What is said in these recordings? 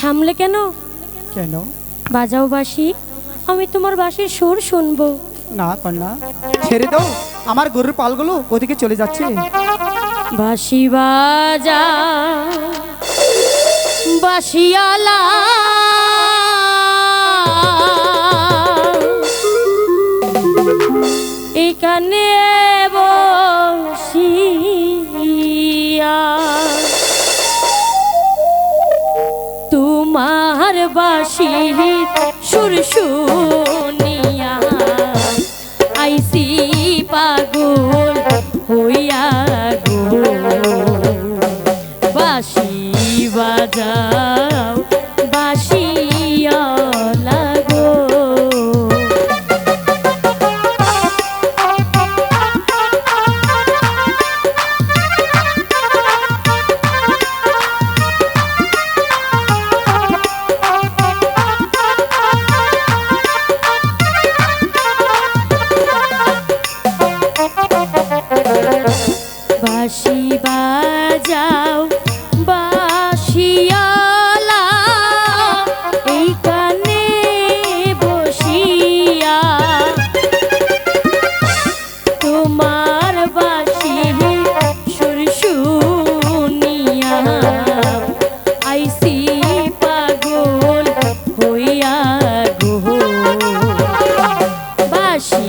থামলে কেন? কেন? বাজাও বাসি আমি তোমার বাসির সুর শুনব। না কন্যা ছেড়ে দাও আমার গরুর পালগুলো ওদিকে চলে যাচ্ছে। বাসি বাজা বাসিয়ালা এখানে বাসি সুর শুনিয়া আইসি পাগল হইয়া গো। বাসি বাজাও বাজাও বাঁশিয়ালা এই কানে বসিয়া। তোমার বাঁশি সুর শুনিয়া, আইসি পাগল হইয়া গো। বাঁশি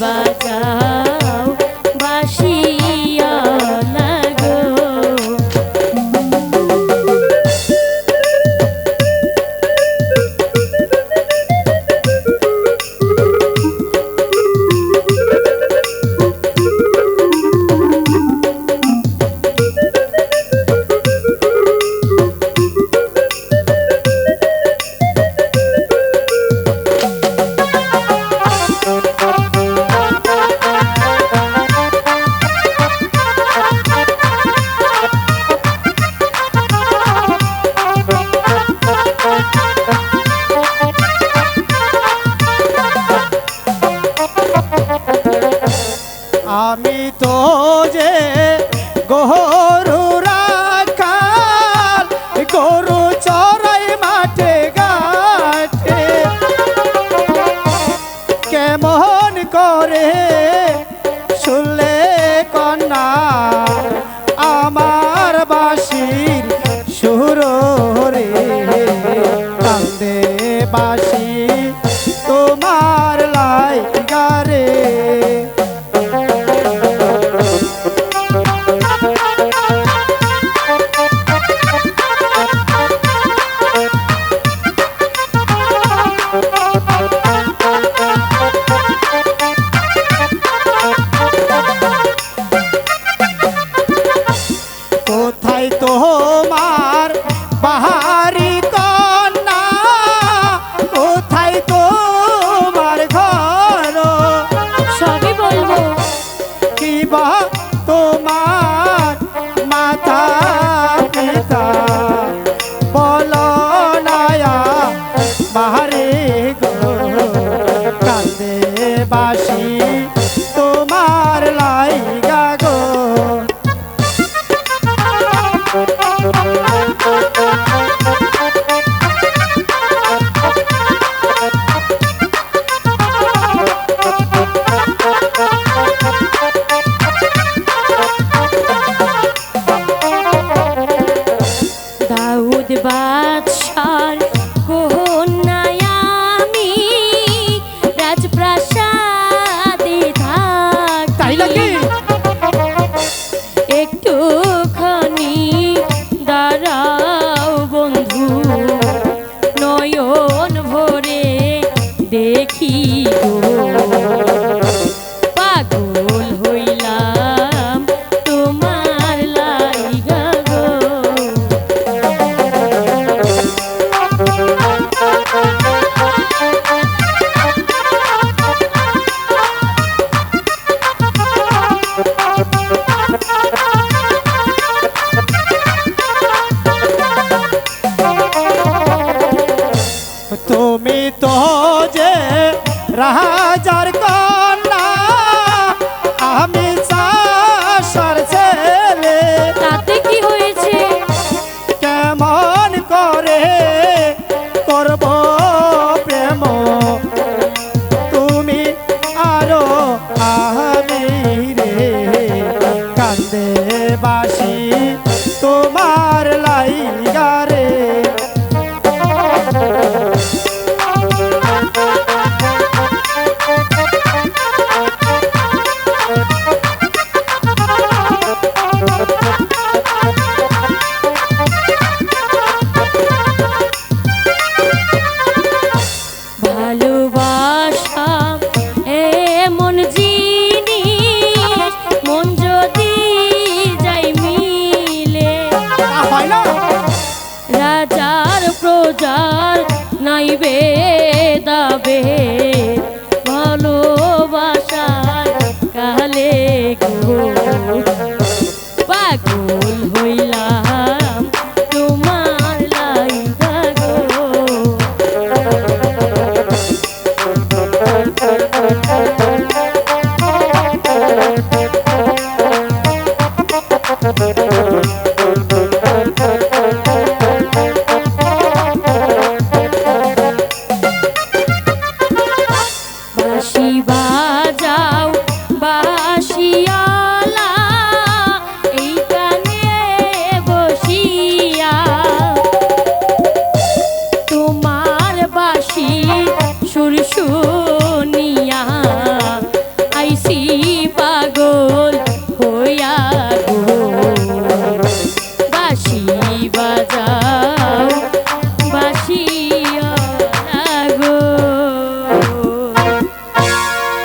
বাজাও তো যে গরু 把 আর নাই বেদাবে